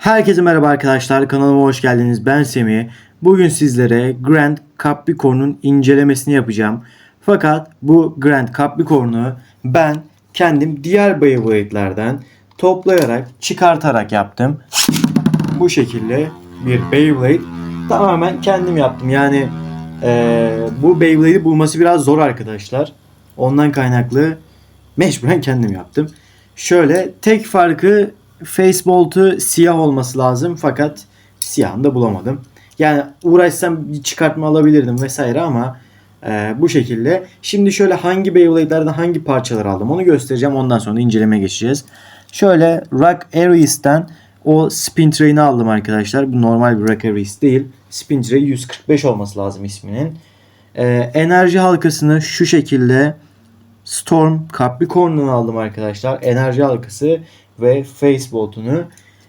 Herkese merhaba arkadaşlar kanalıma hoş geldiniz ben Semih. Bugün sizlere Grand Capricorn'un incelemesini yapacağım. Fakat bu Grand Capricorn'u ben kendim diğer Beyblade'lerden toplayarak çıkartarak yaptım. Bu şekilde bir Beyblade tamamen kendim yaptım. Yani eee, bu Beyblade'i bulması biraz zor arkadaşlar. Ondan kaynaklı mecburen kendim yaptım. Şöyle tek farkı Facebolt'u siyah olması lazım fakat siyahını da bulamadım. Yani uğraşsam bir çıkartma alabilirdim vesaire ama e, bu şekilde. Şimdi şöyle hangi Beyblade'lerden hangi parçalar aldım onu göstereceğim. Ondan sonra incelemeye geçeceğiz. Şöyle Rock Aeries'ten o Spin Train'i aldım arkadaşlar. Bu normal bir Rock Aeries değil. Spin Train 145 olması lazım isminin. E, enerji halkasını şu şekilde Storm Capricorn'dan aldım arkadaşlar. Enerji halkası ve Facebolt'unu.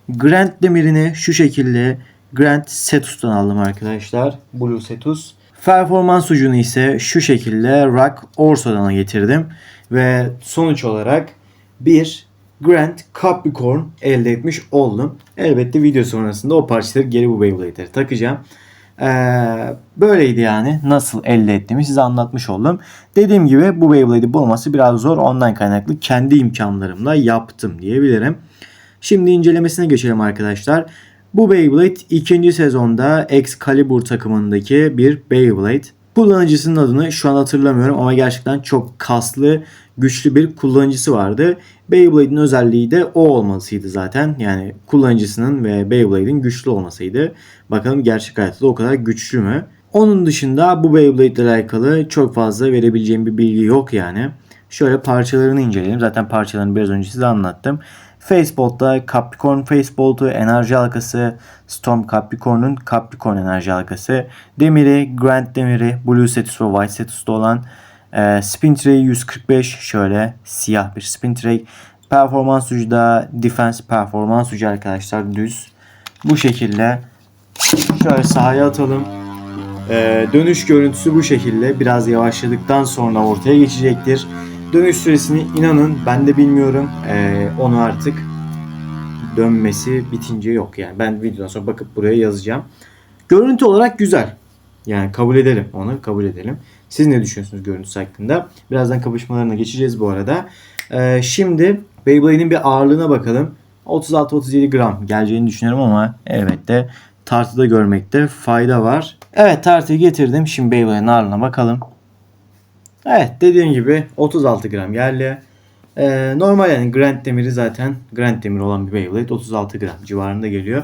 Grant demirini şu şekilde Grant Cetus'tan aldım arkadaşlar. Blue Cetus. Performans ucunu ise şu şekilde Rock Orso'dan getirdim. Ve sonuç olarak bir Grant Capricorn elde etmiş oldum. Elbette video sonrasında o parçaları geri bu Beyblade'lere takacağım. Ee, böyleydi yani. Nasıl elde ettiğimi size anlatmış oldum. Dediğim gibi bu Beyblade'i bulması biraz zor. Ondan kaynaklı kendi imkanlarımla yaptım diyebilirim. Şimdi incelemesine geçelim arkadaşlar. Bu Beyblade ikinci sezonda Excalibur takımındaki bir Beyblade. Kullanıcısının adını şu an hatırlamıyorum ama gerçekten çok kaslı, güçlü bir kullanıcısı vardı. Beyblade'in özelliği de o olmasıydı zaten. Yani kullanıcısının ve Beyblade'in güçlü olmasıydı. Bakalım gerçek hayatta da o kadar güçlü mü? Onun dışında bu Beyblade ile alakalı çok fazla verebileceğim bir bilgi yok yani. Şöyle parçalarını inceleyelim. Zaten parçalarını biraz önce size anlattım. Facebolt'ta Capricorn Facebolt'u, enerji halkası, Storm Capricorn'un Capricorn enerji halkası, demiri, Grand demiri, Blue Cetus ve White Cetus'ta olan e, Spin Tray 145 şöyle siyah bir Spin Tray. Performans ucu da Defense performans ucu arkadaşlar düz. Bu şekilde şöyle sahaya atalım. Ee, dönüş görüntüsü bu şekilde. Biraz yavaşladıktan sonra ortaya geçecektir. Dönüş süresini inanın ben de bilmiyorum. Ee, onu artık dönmesi bitince yok yani. Ben videodan sonra bakıp buraya yazacağım. Görüntü olarak güzel. Yani kabul edelim onu kabul edelim. Siz ne düşünüyorsunuz görüntüsü hakkında? Birazdan kapışmalarına geçeceğiz bu arada. Ee, şimdi Beyblade'in bir ağırlığına bakalım. 36-37 gram geleceğini düşünüyorum ama elbette tartıda görmekte fayda var. Evet tartıyı getirdim. Şimdi Beyblade'in ağırlığına bakalım. Evet dediğim gibi 36 gram yerli. Ee, normal yani Grand Demir'i zaten Grand Demir olan bir Beyblade 36 gram civarında geliyor.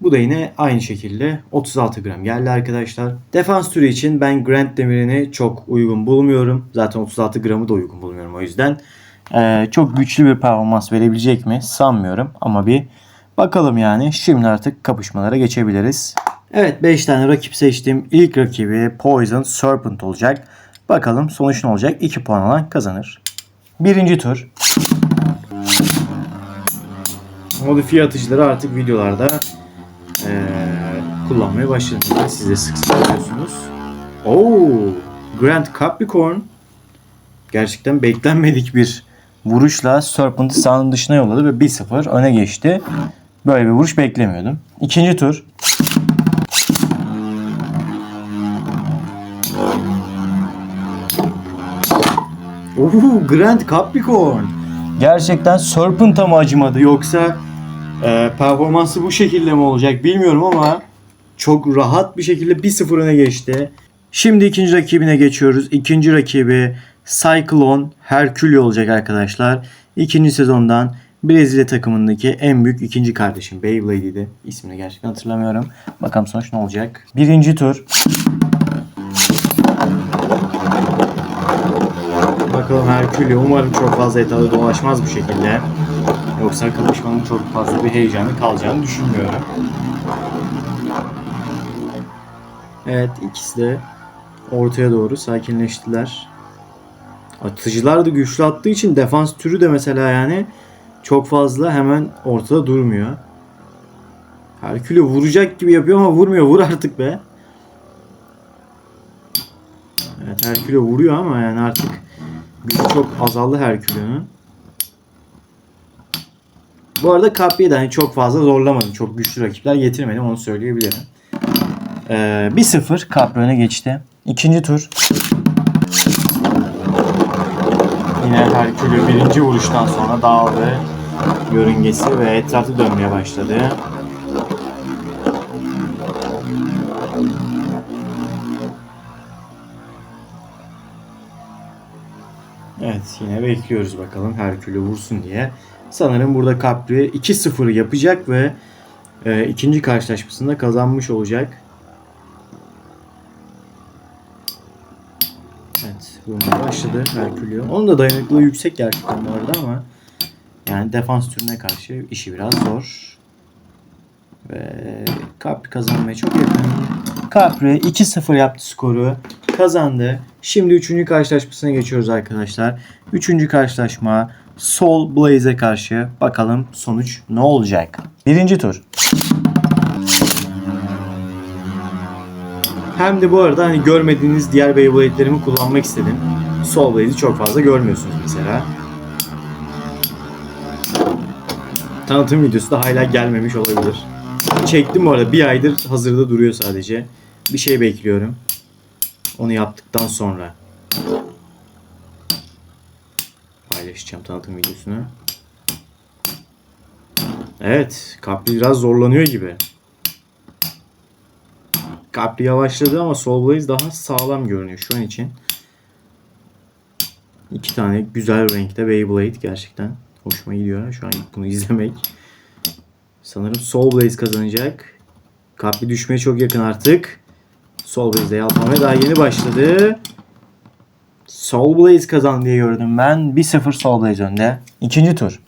Bu da yine aynı şekilde 36 gram geldi arkadaşlar. Defans türü için ben Grand Demir'ini çok uygun bulmuyorum. Zaten 36 gramı da uygun bulmuyorum o yüzden. Ee, çok güçlü bir performans verebilecek mi sanmıyorum ama bir bakalım yani. Şimdi artık kapışmalara geçebiliriz. Evet 5 tane rakip seçtim. İlk rakibi Poison Serpent olacak. Bakalım sonuç ne olacak? 2 puan alan kazanır. Birinci tur. Modifiye atıcıları artık videolarda eee, kullanmaya başladım. Siz de sık sık yapıyorsunuz. Oo, Grand Capricorn. Gerçekten beklenmedik bir vuruşla Serpent'ı sahanın dışına yolladı ve 1-0 öne geçti. Böyle bir vuruş beklemiyordum. İkinci tur. Oo, Grand Capricorn. Gerçekten Serpent'a mı acımadı yoksa e, performansı bu şekilde mi olacak bilmiyorum ama çok rahat bir şekilde 1-0 öne geçti. Şimdi ikinci rakibine geçiyoruz. İkinci rakibi Cyclone Hercule olacak arkadaşlar. İkinci sezondan Brezilya takımındaki en büyük ikinci kardeşim Beyblade'ydi. İsmini gerçekten hatırlamıyorum. Bakalım sonuç ne olacak. Birinci tur. Bakalım Herkül'ü umarım çok fazla etada dolaşmaz bu şekilde. Yoksa kapışmanın çok fazla bir heyecanı kalacağını düşünmüyorum. Evet ikisi de ortaya doğru sakinleştiler. Atıcılar da güçlü attığı için defans türü de mesela yani çok fazla hemen ortada durmuyor. Herkül'ü vuracak gibi yapıyor ama vurmuyor. Vur artık be. Evet Herkül'e vuruyor ama yani artık gücü çok azaldı Herkül'ün. Bu arada Capri'yi de hani çok fazla zorlamadım. Çok güçlü rakipler getirmedim onu söyleyebilirim. Ee, 1-0 Capri öne geçti. İkinci tur. Yine Herkül'ü birinci vuruştan sonra dağıldı yörüngesi ve etrafı dönmeye başladı. Yine bekliyoruz bakalım Herkül'ü vursun diye. Sanırım burada Capri 2-0 yapacak ve e, ikinci karşılaşmasında kazanmış olacak. Evet vurmaya başladı Herkül'ü. Onun da dayanıklılığı yüksek gerçekten bu arada ama yani defans türüne karşı işi biraz zor. Ve Capri kazanmaya çok yakın. Capri 2-0 yaptı skoru. Kazandı. Şimdi 3. karşılaşmasına geçiyoruz arkadaşlar. 3. karşılaşma Sol Blaze'e karşı. Bakalım sonuç ne olacak? Birinci tur. Hem de bu arada hani görmediğiniz diğer Beyblade'lerimi kullanmak istedim. Sol Blaze'i çok fazla görmüyorsunuz mesela. Tanıtım videosu da hala gelmemiş olabilir. Çektim bu arada. Bir aydır hazırda duruyor sadece. Bir şey bekliyorum. Onu yaptıktan sonra paylaşacağım tanıtım videosunu. Evet. Capri biraz zorlanıyor gibi. Capri yavaşladı ama Soul Blaze daha sağlam görünüyor şu an için. İki tane güzel renkte Beyblade gerçekten hoşuma gidiyor şu an bunu izlemek. Sanırım Soul Blaze kazanacak. Capri düşmeye çok yakın artık. Soul Blaze'de yalpamaya daha yeni başladı. Soul Blaze kazandı diye gördüm ben. 1-0 Soul Blaze önde. İkinci tur.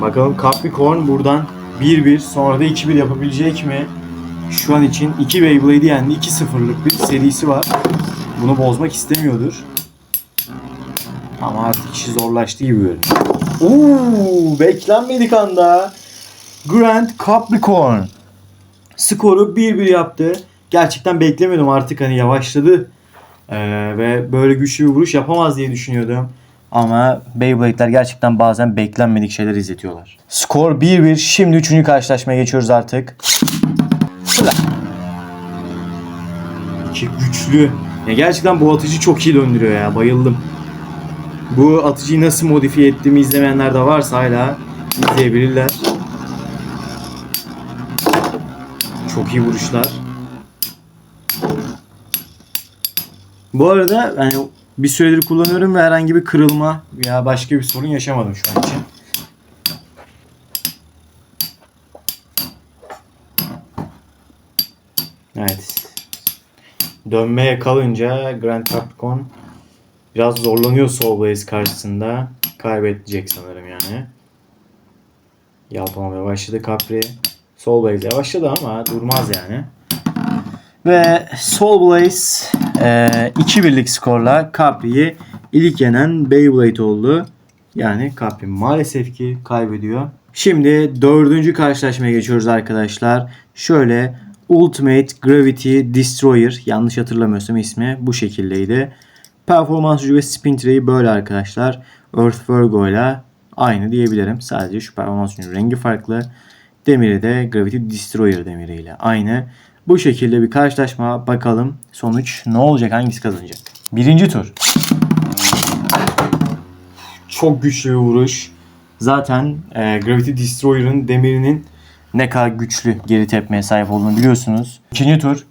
Bakalım Capricorn buradan 1-1 sonra da 2-1 yapabilecek mi? Şu an için 2 Beyblade'i yendi. 2-0'lık bir serisi var. Bunu bozmak istemiyordur. Ama artık işi zorlaştı gibi görünüyor. Uuu beklenmedik anda. Grand Capricorn. Skoru 1-1 yaptı. Gerçekten beklemiyordum artık hani yavaşladı. Ee, ve böyle güçlü bir vuruş yapamaz diye düşünüyordum. Ama Beyblade'ler gerçekten bazen beklenmedik şeyler izletiyorlar. Skor 1-1. Şimdi 3. karşılaşmaya geçiyoruz artık. İki güçlü. Ya gerçekten bu atıcı çok iyi döndürüyor ya. Bayıldım. Bu atıcıyı nasıl modifiye ettiğimi izlemeyenler de varsa hala izleyebilirler. Çok iyi vuruşlar. Bu arada yani bir süredir kullanıyorum ve herhangi bir kırılma veya başka bir sorun yaşamadım şu an için. Evet. Dönmeye kalınca Grand Capricorn biraz zorlanıyor Soul Blaze karşısında. Kaybedecek sanırım yani. Yalpalamaya başladı Capri. Soul Blaze yavaşladı ama durmaz yani. Ve Soul Blaze e, 2-1'lik skorla Capri'yi ilk yenen Beyblade oldu. Yani Capri maalesef ki kaybediyor. Şimdi dördüncü karşılaşmaya geçiyoruz arkadaşlar. Şöyle Ultimate Gravity Destroyer yanlış hatırlamıyorsam ismi bu şekildeydi. Performans gücü ve spin trade'i böyle arkadaşlar. Earth Virgo ile aynı diyebilirim. Sadece şu performans gücü rengi farklı. Demiri de Gravity Destroyer demiriyle aynı. Bu şekilde bir karşılaşma bakalım sonuç ne olacak hangisi kazanacak. Birinci tur. Çok güçlü bir vuruş. Zaten e, Gravity Destroyer'ın demirinin ne kadar güçlü geri tepmeye sahip olduğunu biliyorsunuz. İkinci tur.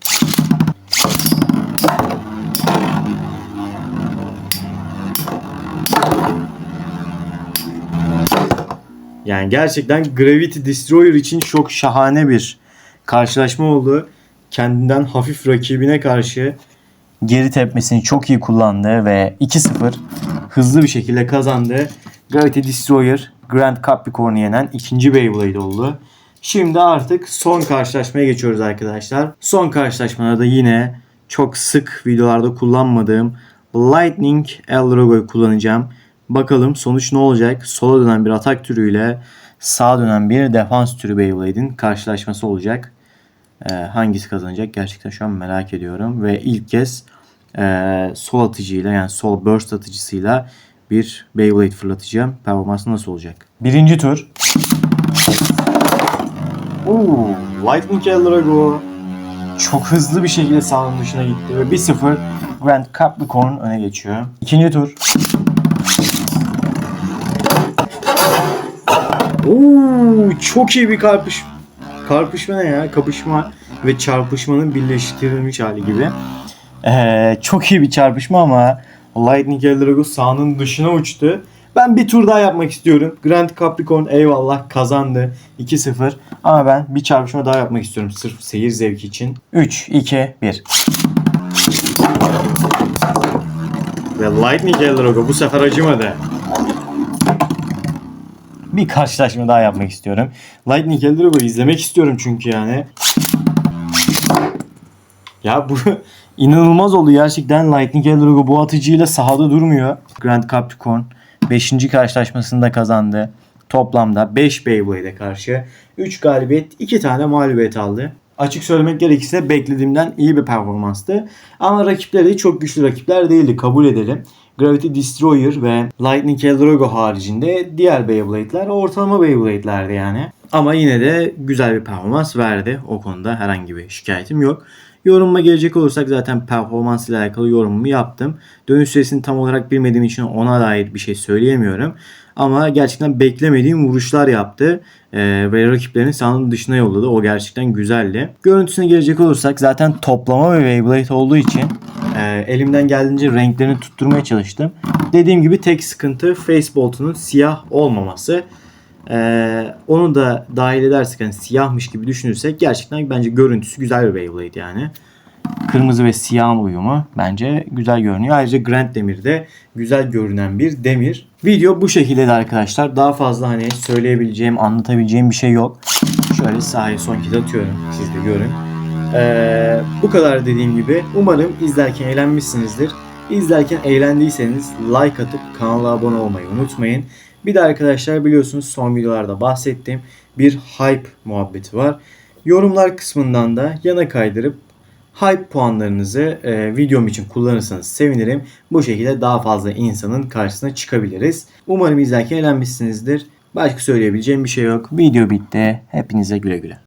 Yani gerçekten Gravity Destroyer için çok şahane bir karşılaşma oldu. Kendinden hafif rakibine karşı geri tepmesini çok iyi kullandı ve 2-0 hızlı bir şekilde kazandı. Gravity Destroyer Grand Capricorn'u yenen ikinci Beyblade oldu. Şimdi artık son karşılaşmaya geçiyoruz arkadaşlar. Son karşılaşmada da yine çok sık videolarda kullanmadığım Lightning Elrogo'yu kullanacağım. Bakalım sonuç ne olacak? Sola dönen bir atak türüyle sağa dönen bir defans türü Beyblade'in karşılaşması olacak. Ee, hangisi kazanacak gerçekten şu an merak ediyorum. Ve ilk kez e, sol atıcıyla yani sol burst atıcısıyla bir Beyblade fırlatacağım. Performans nasıl olacak? Birinci tur. Oo, Lightning Eldrago çok hızlı bir şekilde sahanın dışına gitti ve 1-0 Grand Capricorn öne geçiyor. İkinci tur. Oo, çok iyi bir karpış karpışma ne ya? Kapışma ve çarpışmanın birleştirilmiş hali gibi. Ee, çok iyi bir çarpışma ama Lightning Eldrago sahanın dışına uçtu. Ben bir tur daha yapmak istiyorum. Grand Capricorn eyvallah kazandı 2-0. Ama ben bir çarpışma daha yapmak istiyorum sırf seyir zevki için. 3, 2, 1. Ve Lightning Eldrago bu sefer acımadı. Bir karşılaşma daha yapmak istiyorum. Lightning Eldrago'yu izlemek istiyorum çünkü yani. Ya bu inanılmaz oldu gerçekten. Lightning Eldrago bu atıcıyla sahada durmuyor. Grand Capricorn 5. karşılaşmasında kazandı. Toplamda 5 Beyblade'e karşı 3 galibiyet 2 tane mağlubiyet aldı. Açık söylemek gerekirse beklediğimden iyi bir performanstı. Ama rakipleri çok güçlü rakipler değildi kabul edelim. Gravity Destroyer ve Lightning Eldrago haricinde diğer Beyblade'ler ortalama Beyblade'lerdi yani. Ama yine de güzel bir performans verdi. O konuda herhangi bir şikayetim yok. Yorumuma gelecek olursak zaten performans ile alakalı yorumumu yaptım. Dönüş süresini tam olarak bilmediğim için ona dair bir şey söyleyemiyorum. Ama gerçekten beklemediğim vuruşlar yaptı. Ee, ve rakiplerini sahanın dışına yolladı. O gerçekten güzeldi. Görüntüsüne gelecek olursak zaten toplama ve Beyblade olduğu için e, elimden geldiğince renklerini tutturmaya çalıştım. Dediğim gibi tek sıkıntı Facebolt'unun siyah olmaması. Ee, onu da dahil edersek hani siyahmış gibi düşünürsek gerçekten bence görüntüsü güzel bir Beyblade yani. Kırmızı ve siyah uyumu bence güzel görünüyor. Ayrıca Grand Demir de güzel görünen bir demir. Video bu şekilde de arkadaşlar. Daha fazla hani söyleyebileceğim, anlatabileceğim bir şey yok. Şöyle sahaya son kez atıyorum. Siz de görün. Ee, bu kadar dediğim gibi. Umarım izlerken eğlenmişsinizdir. İzlerken eğlendiyseniz like atıp kanala abone olmayı unutmayın. Bir de arkadaşlar biliyorsunuz son videolarda bahsettiğim bir hype muhabbeti var. Yorumlar kısmından da yana kaydırıp hype puanlarınızı e, videom için kullanırsanız sevinirim. Bu şekilde daha fazla insanın karşısına çıkabiliriz. Umarım izlerken eğlenmişsinizdir. Başka söyleyebileceğim bir şey yok. Video bitti. Hepinize güle güle.